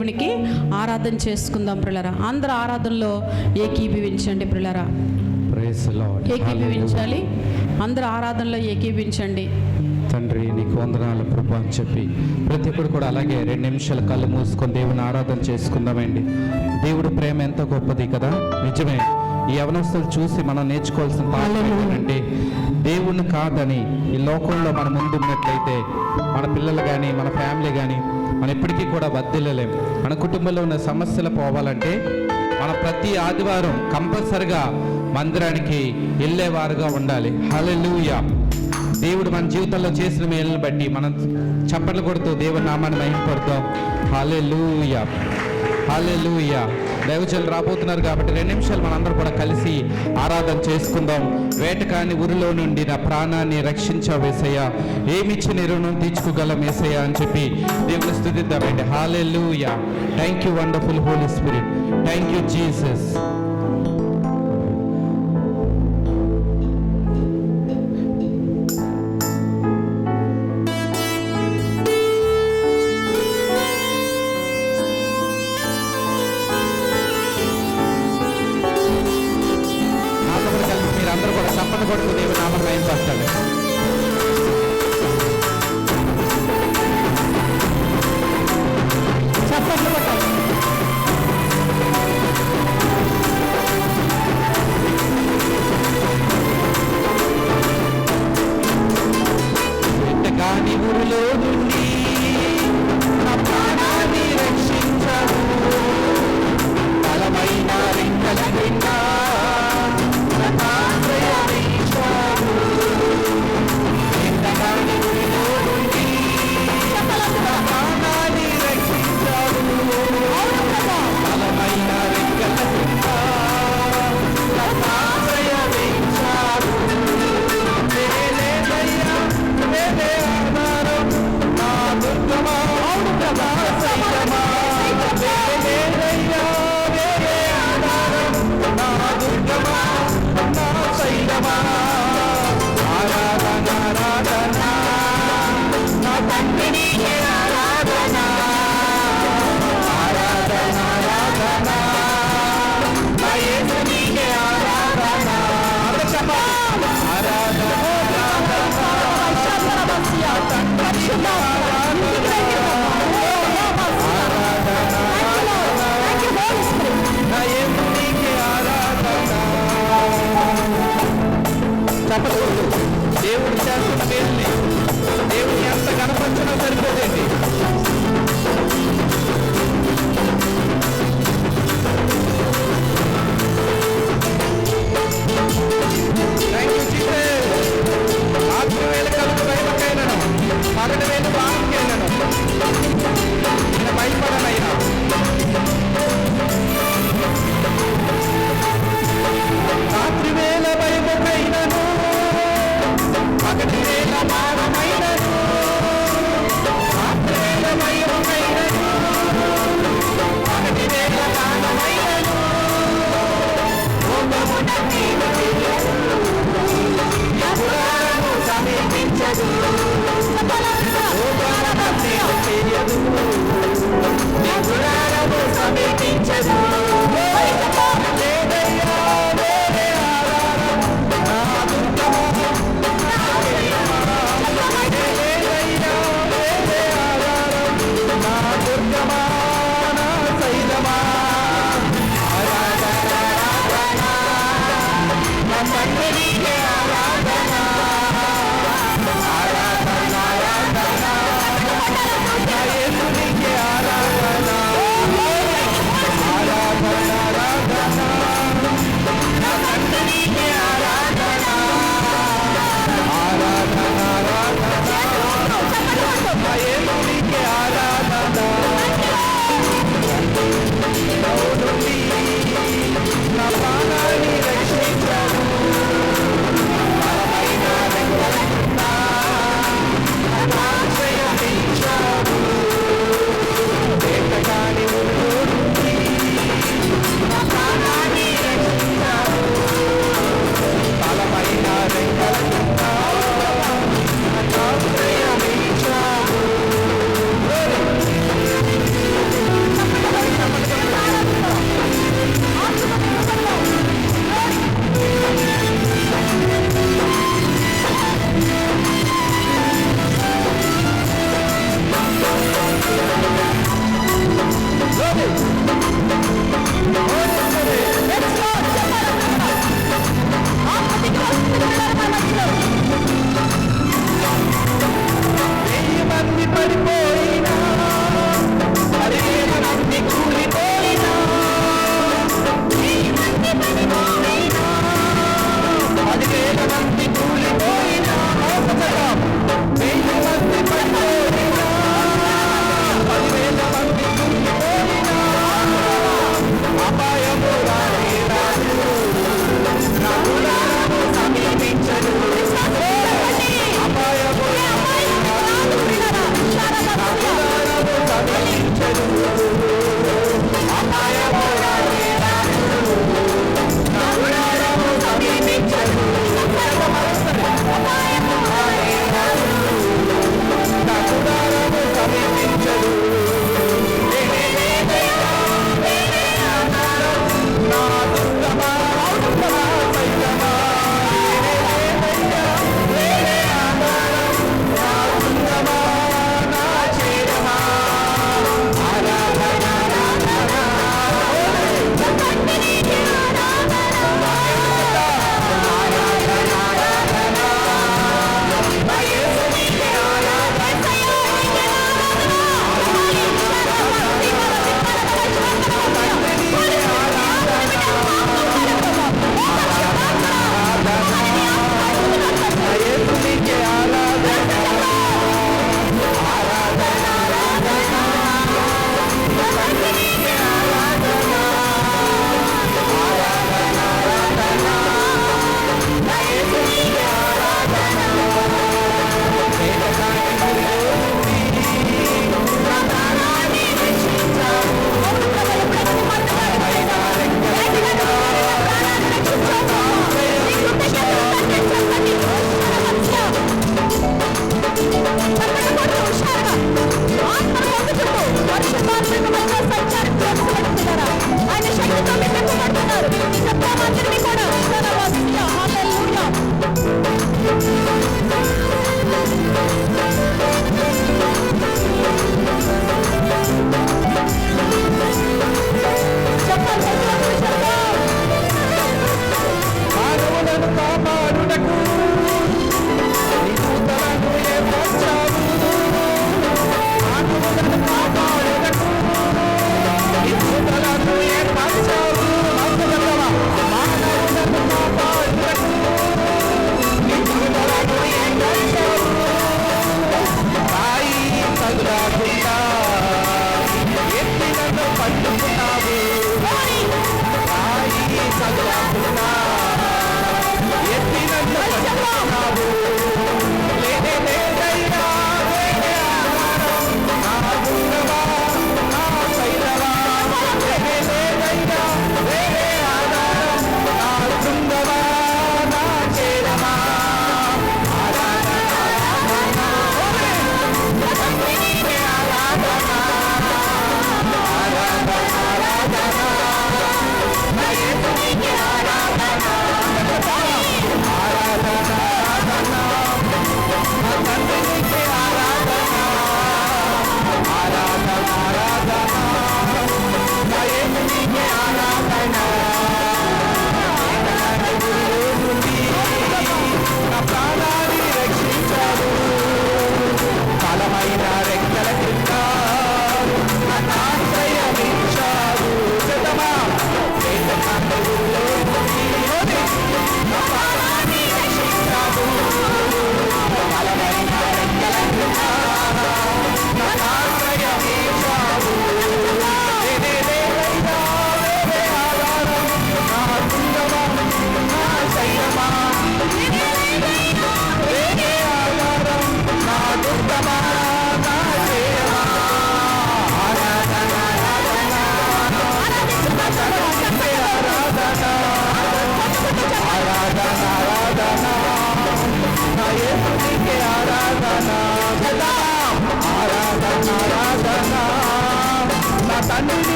దేవునికి ఆరాధన చేసుకుందాం ప్రిలరా అందరూ ఆరాధనలో ఏకీభవించండి ప్రిలరా ఏకీభవించాలి. అందరూ ఆరాధనలో ఏకీభవించండి. తండ్రి నీకు వందనాలు ప్రభు అని చెప్పి ప్రతి ఒక్కరు కూడా అలాగే రెండు నిమిషాలు కళ్ళు మూసుకొని దేవుని ఆరాధన చేసుకుందామండి. దేవుడు ప్రేమ ఎంత గొప్పది కదా? నిజమే. ఈ యవనస్తులు చూసి మనం నేర్చుకోవాల్సిన పాఠం ఏంటంటే దేవుణ్ణి కాదని ఈ లోకంలో మన ముందు ఉన్నట్లయితే మన పిల్లలు కానీ మన ఫ్యామిలీ కానీ మనం ఎప్పటికీ కూడా వర్దిల్లలేం మన కుటుంబంలో ఉన్న సమస్యలు పోవాలంటే మన ప్రతి ఆదివారం కంపల్సరిగా మందిరానికి వెళ్ళేవారుగా ఉండాలి. హల్లెలూయా. దేవుడు మన జీవితంలో చేసిన మేలను బట్టి మనం చప్పట్లు కొడుతూ దేవుడి నామాన్ని మహిమపడతాం హాలెలూయా హాలెలూయా దైవజనులు రాబోతున్నారు కాబట్టి రెండు నిమిషాలు మనందరం కూడా కలిసి ఆరాధన చేసుకుందాం. వేటకాని ఊరిలో నుండి నా ప్రాణాన్ని రక్షించవేసయ్యా ఏమిచ్చి నీ రుణం తీర్చుకోగలం ఏసయ్యా అని చెప్పి దేవుని స్థుతిద్దామండి. Hallelujah thank you wonderful holy spirit thank you Jesus దేవుడు చేస్తున్న దేవుని ఎంత కనపరిచినా సరిపోతే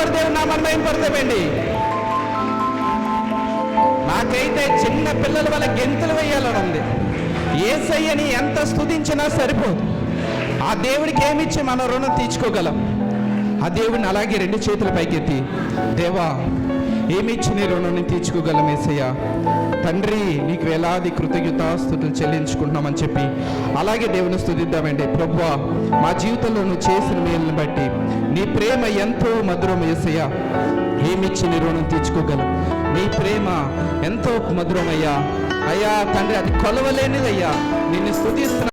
గట్టిగా చప్పలు కొడితే నా మనం నాకైతే చిన్న పిల్లల వల్ల గెంతులు వేయాలని ఉంది ఏసయ్యని ఎంత స్థుతించినా సరిపోదు. ఆ దేవుడికి ఏమిచ్చి మన రుణం తీర్చుకోగలం? ఆ దేవుడిని అలాగే రెండు చేతుల పైకెత్తి దేవా ఏమిచ్చి నీ రుణాన్ని తీర్చుకోగలమేసయ్య తండ్రి నీకు వేలాది కృతజ్ఞతాస్తుతులు చెల్లించుకుంటున్నామని చెప్పి అలాగే దేవుని స్థుతిద్దామండి ప్రభువా మా జీవితంలో నువ్వు చేసిన మేలుని బట్టి నీ ప్రేమ ఎంతో మధురం ఏసయ్య. ఏమిచ్చి నీ రుణం తీర్చుకోగలం? నీ ప్రేమ ఎంతో మధురమయ్యా. అయ్యా తండ్రి అది కొలవలేనిదయ్యా. నిన్ను స్థుతిస్తున్నా